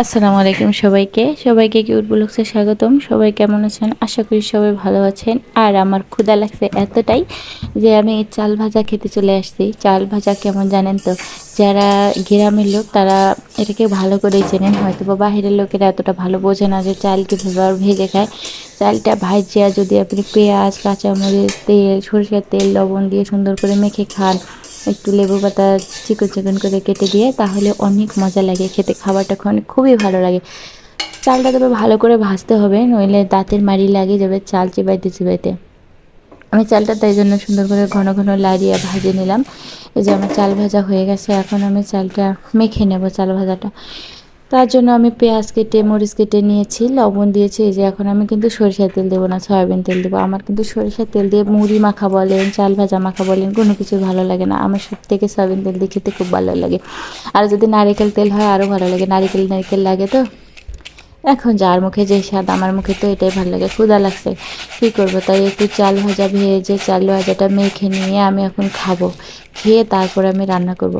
আসসালামু আলাইকুম সবাইকে। সবাইকে কিউট ব্লগসে স্বাগতম। সবাই কেমন আছেন? আশা করি সবাই ভালো আছেন। আর আমার ক্ষুধা লাগছে এতটাই যে আমি চাল ভাজা খেতে চলে আসছি। চাল ভাজা কেমন জানেন তো? যারা গ্রামের লোক, তারা এটাকে ভালো করেই চেনেন। হয়তো বা বাহিরের লোকেরা এতটা ভালো বোঝে না যে চাল কীভাবে ভেজে খায়। চালটা ভাজিয়া যদি আপনি পেঁয়াজ, কাঁচামরিচ, তেল, সরষের তেল, লবণ দিয়ে সুন্দর করে মেখে খান একটু লেবু পাতা চিকন চিকন করে কেটে দিয়ে তাহলে অনেক মজা লাগে খেতে, খাবারটা খুব খুবই ভালো লাগে। চালটা তবে ভালো করে ভাজতে হবে, নইলে দাঁতের মারি লাগে যাবে, চাল চিবাইতে চিবাইতে। আমি চালটা তাই জন্য সুন্দর করে ঘন ঘন লাড়িয়ে ভাজে নিলাম। এই যে আমার চাল ভাজা হয়ে গেছে, এখন আমি চালটা মেখে নেব, চাল ভাজাটা। তার জন্য আমি পেঁয়াজ কেটে, মরিচ কেটে নিয়েছি, লবণ দিয়েছি, এই যে এখন আমি কিন্তু সরিষার তেল দেবো না, সয়াবিন তেল দেবো। আমার কিন্তু সরিষার তেল দিয়ে মুড়ি মাখা বলেন, চাল ভাজা মাখা বলেন, কোনো কিছু ভালো লাগে না। আমার সব থেকে সয়াবিন তেল দিয়ে খেতে খুব ভালো লাগে। আর যদি নারিকেল তেল হয়, আরও ভালো লাগে। নারিকেল নারিকেল লাগে তো? এখন যার মুখে যে স্বাদ, আমার মুখে তো এটাই ভালো লাগে। ক্ষুদা লাগছে। কী করব? তাই একটু চাল ভাজা ভেজে, চাল ভাজাটা মেখে নিয়ে আমি এখন খাব। খেয়ে তারপর আমি রান্না করব।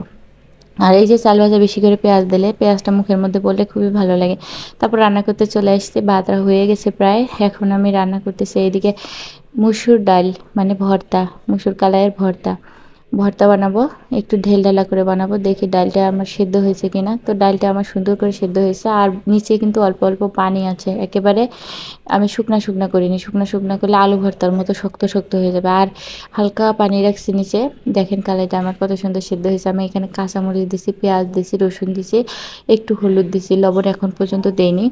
আর এই যে চাল ভাজা বেশি করে পেঁয়াজ দিলে, পেঁয়াজটা মুখের মধ্যে পড়লে খুবই ভালো লাগে। তারপর রান্না করতে চলে আসছে বাতরা হয়ে গেছে প্রায়। এখন আমি রান্না করতেছি এইদিকে মুসুর ডাল মানে ভর্তা, মুসুর কালাইয়ের ভর্তা। ভর্তা বানাবো, একটু ঢেল ঢালা করে বানাবো, দেখি ডালটা আমার সেদ্ধ হয়েছে কিনা। তো ডালটা আমার সুন্দর করে সেদ্ধ হয়েছে, আর নিচে কিন্তু অল্প অল্প পানি আছে। একেবারে আমি শুকনা শুকনা করিনি, শুকনা শুকনা করলে আলু ভর্তার মতো শক্ত শক্ত হয়ে যাবে। আর হালকা পানি রাখছি নিচে, দেখেন কালাইটা আমার কত সুন্দর সেদ্ধ হয়েছে। আমি এখানে কাঁচামরিচ দিছি, পেঁয়াজ দিছি, রসুন দিছি, একটু হলুদ দিছি, লবণ এখন পর্যন্ত দেইনি।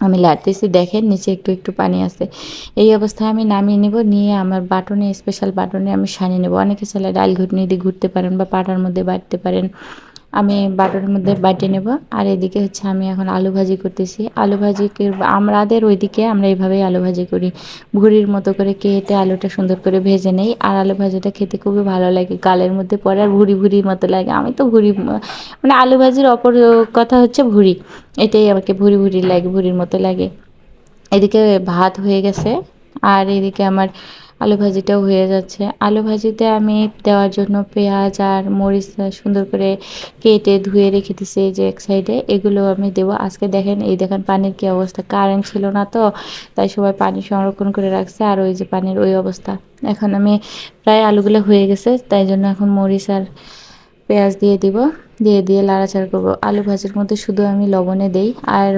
আমি লাড়তেছি, দেখেন নিচে একটু একটু পানি আছে। এই অবস্থায় আমি নামিয়ে নেব, নিয়ে আমার বাটনে স্পেশাল বাটনে আমি সানিয়ে নেব। অনেকে ছেলে ডাল ঘুটনি দিয়ে ঘুরতে পারেন বা পাটার মধ্যে বাটতে পারেন। আমি বাটনের মধ্যে বাটি নেব। আর এদিকে হচ্ছে আমি এখন আলু ভাজি করতেছি। আলু ভাজি আমাদের ওইদিকে আমরা এইভাবেই আলু ভাজি করি। ভুড়ির মতো করে কেটে আলুটা সুন্দর করে ভেজে নেই। আর আলু ভাজিটা খেতে খুবই ভালো লাগে। গালের মধ্যে পরে আর ভুড়ি ভুড়ির মতো লাগে। আমি তো ভুড়ি মানে আলু ভাজির অপর কথা হচ্ছে ভুড়ি। এটাই আমাকে ভুড়ি ভুড়ি লাগে, ভুড়ির মতো লাগে। এদিকে ভাত হয়ে গেছে। আর এদিকে আমার আলু ভাজিটাও হয়ে যাচ্ছে। আলু ভাজিতে আমি দেওয়ার জন্য পেঁয়াজ আর মরিচ সুন্দর করে কেটে ধুয়ে রেখে দিছি যে এক সাইডে। এগুলো আমি দেবো। আজকে দেখেন, এই দেখেন পানির কী অবস্থা। কারেন্ট ছিল না তো, তাই সবাই পানি সংরক্ষণ করে রাখছে আর ওই যে পানির ওই অবস্থা। এখন আমি প্রায় আলুগুলো হয়ে গেছে, তাই জন্য এখন মরিচ আর পেঁয়াজ দিয়ে দিব। দিয়ে দিয়ে লাড়াচাড়া করব। আলু ভাজির মধ্যে শুধু আমি লবণে দেই আর